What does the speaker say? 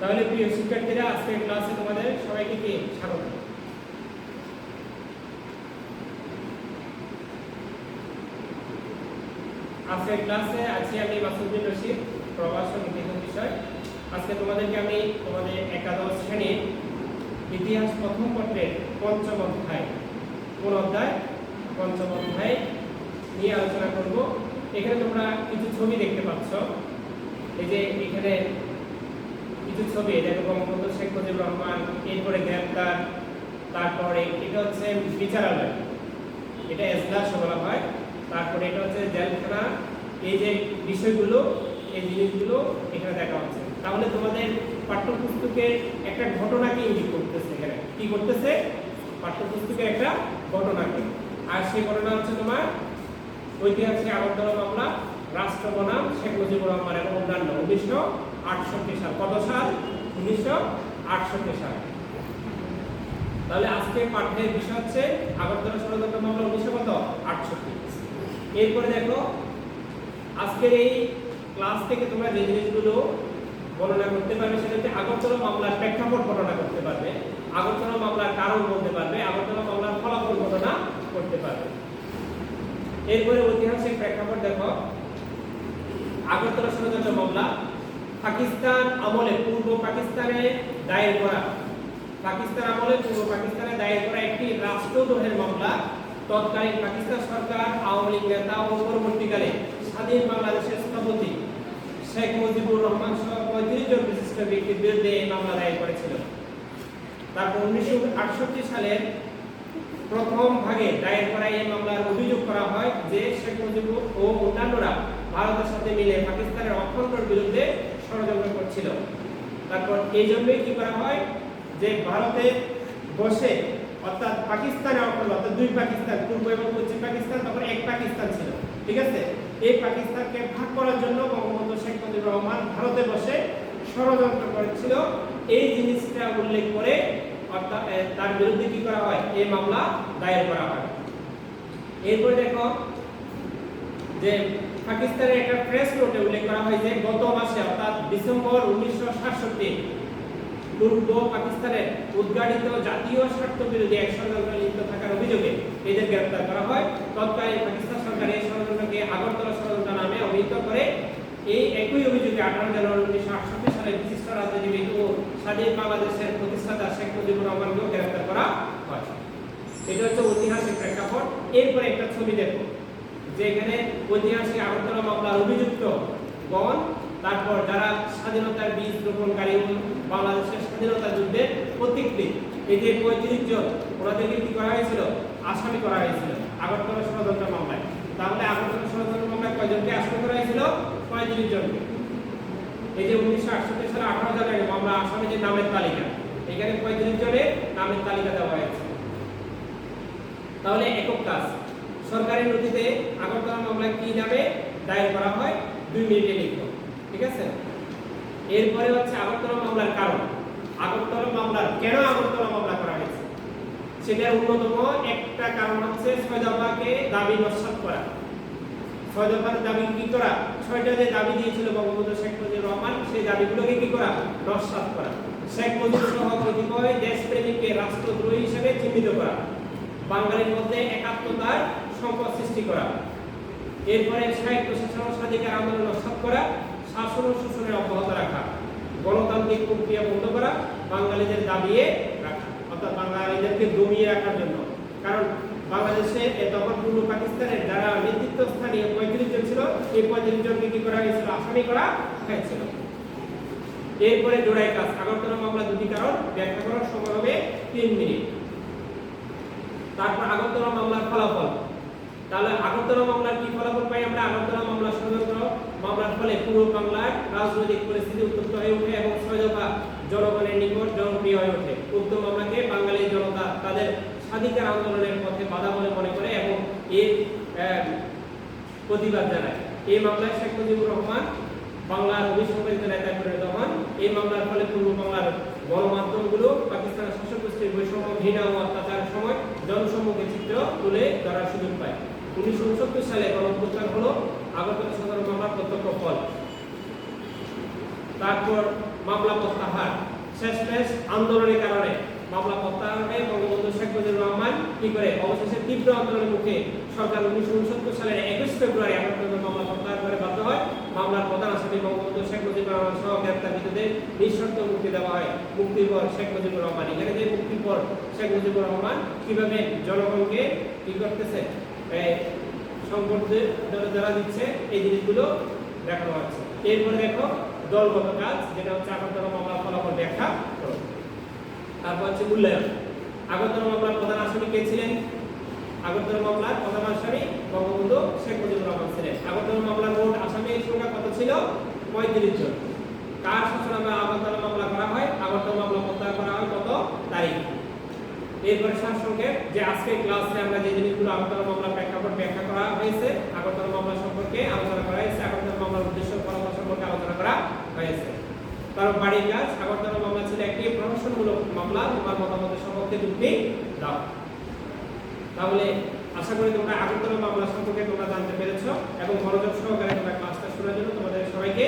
তাহলে প্রিয় শিক্ষার্থীরা, আজকের ক্লাসে তোমাদের সবাইকে কি? স্বাগত। আজকের ক্লাসে আছি আমি মাসুদ্দিন রশিদ প্রবাসন ইতিহাস বিষয়। আজকে তোমাদেরকে আমি তোমাদের একাদশ শ্রেণির ইতিহাস প্রথম পত্রের পঞ্চম অধ্যায়, কোন অধ্যায়? পঞ্চম অধ্যায় নিয়ে আলোচনা করব। এখানে তোমরা কিছু ছবি দেখতে পাচ্ছ। এই যে এখানে কিছু ছবি দেখো বঙ্গবন্ধু শেখ মুজিবুর রহমান, এরপরে গ্রেপ্তার, তারপরে এটা হচ্ছে বিচারালয়। এটা এজলাস বলা হয়। তারপরে এটা হচ্ছে জেলখানা। এই যে বিষয়গুলো, এই জিনিসগুলো এখানে দেখা হচ্ছে। তাহলে তোমাদের পাঠ্যপুস্তকে একটা ঘটনাকে ইঙ্গিত করতেছে এখানে? কি করতেছে? পাঠ্যপুস্তকে একটা ঘটনাকে। আর সেই ঘটনা হচ্ছে তোমার ঐতিহাসিক আগরতলা মামলা, রাষ্ট্র বনাম শেখ মুজিবুর রহমান এবং অন্যান্য। উনিশশো আটষট্টি সাল। কত সাল? উনিশশো আটষট্টি সাল। তাহলে আজকে পাঠ্যের বিষয় হচ্ছে আগরতলা ষড়যন্ত্র মামলা উনিশশো কত? আটষট্টি। এরপরে দেখো, আজকের এই ক্লাস থেকে তোমরা যে জিনিসগুলো বর্ণনা করতে পারবে সেটা হচ্ছে আগরতলা মামলার প্রেক্ষাপট বর্ণনা করতে পারবে। আগরতলা মামলার কারণ বলতে পারবে, আগরতলা মামলার ফলাফল বর্ণনা করতে পারবে। এরপরে ঐতিহাসিক প্রেক্ষাপট দেখো। আগরতলা ষড়যন্ত্র মামলা পাকিস্তান আমলে, পূর্ব পাকিস্তানে দায়ের করা। পাকিস্তান আমলে, পূর্ব পাকিস্তানে দায়ের করা একটি রাষ্ট্রদ্রোহের মামলা। তৎকালীন পাকিস্তান সরকার, আওয়ামী লীগ নেতা ও পরবর্তীকালে স্বাধীন বাংলাদেশের স্থপতি শেখ মুজিবুর রহমান সহ পঁয়ত্রিশ জন বিশিষ্ট ব্যক্তির বিরুদ্ধে এই মামলা দায়ের করেছিল। তারপর উনিশশো আটষট্টি সালের প্রথম ভাগে দায়ের করা এই মামলার অভিযোগ করা হয় যে শেখ মুজিবুর ও অন্যান্যরা ভারতের সাথে মিলে পাকিস্তানের অখণ্ডর বিরুদ্ধে ষড়যন্ত্র করছিল। তারপর এই জন্যই কি করা হয় যে ভারতে বসে, অর্থাৎ পাকিস্তানের অখণ্ড অর্থাৎ দুই পাকিস্তান, পূর্ব এবং পশ্চিম পাকিস্তান তখন এক পাকিস্তান ছিল। ঠিক আছে? এই পাকিস্তানকে ভাগ করার জন্য বঙ্গবন্ধু শেখ মুজিবুর রহমান ভারতে বসে ষড়যন্ত্র করেছিল। এই জিনিসটা উল্লেখ করে, অর্থাৎ তার বিরুদ্ধে কি করা হয়? এই মামলা দায়ের করা হয়। এরপরে দেখো যে পাকিস্তানের একটা প্রেস নোটে উল্লেখ করা হয় যে গত মাসে, অর্থাৎ ডিসেম্বর উনিশশো সাতষট্টি। পূর্ব পাকিস্তানের উদ্ঘাটিত জাতীয় স্বার্থ বিরোধী এক ষড়যন্ত্রে লিপ্ত থাকার অভিযোগে এদের গ্রেপ্তার করা হয়। তৎকালীন পাকিস্তান সরকার এই ষড়যন্ত্রকে আগরতলা ষড়যন্ত্র নামে অভিহিত করে। এই একই অভিযোগে আঠারো জানুয়ারি উনিশশো আটষট্টি সালে বিশিষ্ট রাজনীতিবিদ ও স্বাধীন বাংলাদেশের প্রতিষ্ঠাতা শেখ মুজিবুর রহমানকেও গ্রেপ্তার করা হয়। এটা হচ্ছে ঐতিহাসিক প্রেক্ষাপট। এরপরে একটা ছবি দেখো যে এখানে ঐতিহাসিক আগরতলা মামলার অভিযুক্ত গণ, তারপর যারা স্বাধীনতার বীজ রোপণকারী বাংলাদেশের স্বাধীনতা যুদ্ধের প্রতীকবিদ এই যে পঁয়ত্রিশ জন, ওনাদেরকে কি করা হয়েছিল? আসামি করা হয়েছিল আগরতলা ষড়যন্ত্র মামলায়। তাহলে আগরতলা ষড়যন্ত্র মামলায় কয়জনকে আসামি করা হয়েছিল? পঁয়ত্রিশ জনকে। এই যে উনিশশো আটষট্টি সালে আঠারো জানুয়ারি মামলা আসামিদের নামের তালিকা। এখানে পঁয়ত্রিশ জনের নামের তালিকা দেওয়া হয়েছে। তাহলে একক কাজ। সরকারি নথিতে আগরতলা মামলা কি নামে দায়ের করা হয়, দুই মিনিটে লিখো ঠিক আছে? এরপরে হচ্ছে আগরতলা মামলার কারণ। আগরতলা মামলার কেন আগরতলা মামলা করা হয়েছে? সেটার অন্যতম একটা কারণ হচ্ছে ছয় দফাকে দাবি নস্বাত করা। ছয় দফার দাবি কি করা? ছয়টা যে দাবি দিয়েছিল বঙ্গবন্ধু শেখ মুজিবুর রহমান, সেই দাবিগুলোকে কি করা? নস্বাত করা। শেখ মুজিবুর সহ কতিপয় দেশপ্রেমিককে রাষ্ট্রদ্রোহী হিসেবে চিহ্নিত করা। বাঙালির মধ্যে একাত্মতার সংকট সৃষ্টি করা। এরপরে সাহিত্য শাসন ও স্বাধিকার আন্দোলন নস্বাত করা, শাসন ও শোষণের অব্যাহত রাখা, গণতান্ত্রিক প্রক্রিয়া বন্ধ করা, বাঙালিদের দাবিয়ে রাখা, অর্থাৎ বাঙালিদেরকে দমিয়ে রাখার জন্য। কারণ বাংলাদেশে তখন পূর্ব পাকিস্তানের যারা নেতৃত্ব স্থানীয় পঁয়ত্রিশ জন ছিল, এই পঁয়ত্রিশ জনকে কি করা হয়েছিল? আসামি করা হয়েছিল। এরপরে জোড়াই কাজ, আগরতলা মামলা দুটি কারণ, ব্যাখ্যা করার সময় হবে তিন মিনিট। তারপর আগরতলা মামলার ফলাফল। তাহলে আগরতলা মামলার কি ফলাফল পাই আমরা? আগরতলা মামলা ষড়যন্ত্র মামলার ফলে পূর্ব বাংলার রাজনৈতিক পরিস্থিতি উত্তপ্ত হয়ে ওঠে এবং দফা জনগণের নিকট জনপ্রিয় হয়ে ওঠে। উক্ত মামলাকে বাঙালি জনতা তাদের স্বাধিকার আন্দোলনের পথে বাধা বলে মনে করে এবং এর প্রতিবাদ জানায়। এই মামলায় শেখ মুজিবুর রহমান বাংলার অভিসংবাদিত নেতায় পরিণত হন। এই মামলার ফলে পূর্ব বাংলার গণমাধ্যমগুলো পাকিস্তানের শাসক গোষ্ঠীর বৈষম্য, ঘৃণা ও অত্যাচারের সময় জনসম্মুখে চিত্র তুলে ধরার সুযোগ পায়। উনিশশো উনসত্তর সালে গণপ্রচার হলো। আগরতলা সদর মামলার প্রত্যক্ষ ফল। তারপর মামলা প্রত্যাহার। শেষমেশ আন্দোলনের কারণে মামলা প্রত্যাহার বঙ্গবন্ধু শেখ মুজিবুর রহমান কি করে? অবশেষে তীব্র আন্দোলনের মুখে সরকার উনিশশো উনসত্তর সালের একুশ ফেব্রুয়ারি পর্যন্ত মামলা প্রত্যাহার করে বাধ্য হয়। মামলার প্রধান আসামি বঙ্গবন্ধু শেখ মুজিবুর রহমান সহ গ্রেপ্তারকৃতদের নিঃশর্ত মুক্তি দেওয়া হয়। মুক্তির পর শেখ মুজিবুর রহমান। এখানে যে মুক্তির পর শেখ মুজিবুর রহমান কীভাবে জনগণকে কি করতেছে? এই সম্পর্কে দিচ্ছে, এই জিনিসগুলো দেখানো হচ্ছে। এরপরে দেখো, দলগত কাজ, যেটা হচ্ছে আগরতলা মামলা ফলাফল ব্যাখ্যা তারপর হচ্ছে মূল্যায়ন। আগরতলা মামলার প্রধান আসামি কে ছিলেন? আগরতলা মামলার প্রধান আসামি বঙ্গবন্ধু শেখ মুজিবুর রহমান ছিলেন। আগরতলা মামলার মোট আসামির সংখ্যা কত ছিল? পঁয়ত্রিশ জন। কার শাসনামে আগরতলা মামলা করা হয়? আগরতলা মামলা প্রত্যাহার করা হয় কত? তারিখ। এরপরে সারসংক্ষেপ, যে আজকে ক্লাসে আমরা যে জিনিসগুলো আগরতলা করা হয়েছে, আগরতলা মামলা সম্পর্কে আলোচনা করা হয়েছে, আগরতলা মামলার উদ্দেশ্য ফলাফল সম্পর্কে আলোচনা করা হয়েছে। তার বাড়ির কাজ, আগরতলা মামলা ছিল একটি প্রহসনমূলক মামলা, তোমার মতামতের সম্পর্কে যুক্তি দাও। তাহলে আশা করি তোমরা আগরতলা মামলা সম্পর্কে তোমরা জানতে পেরেছ, এবং মনোযোগ সহকারে তোমরা ক্লাসটা শোনার জন্য তোমাদের সবাইকে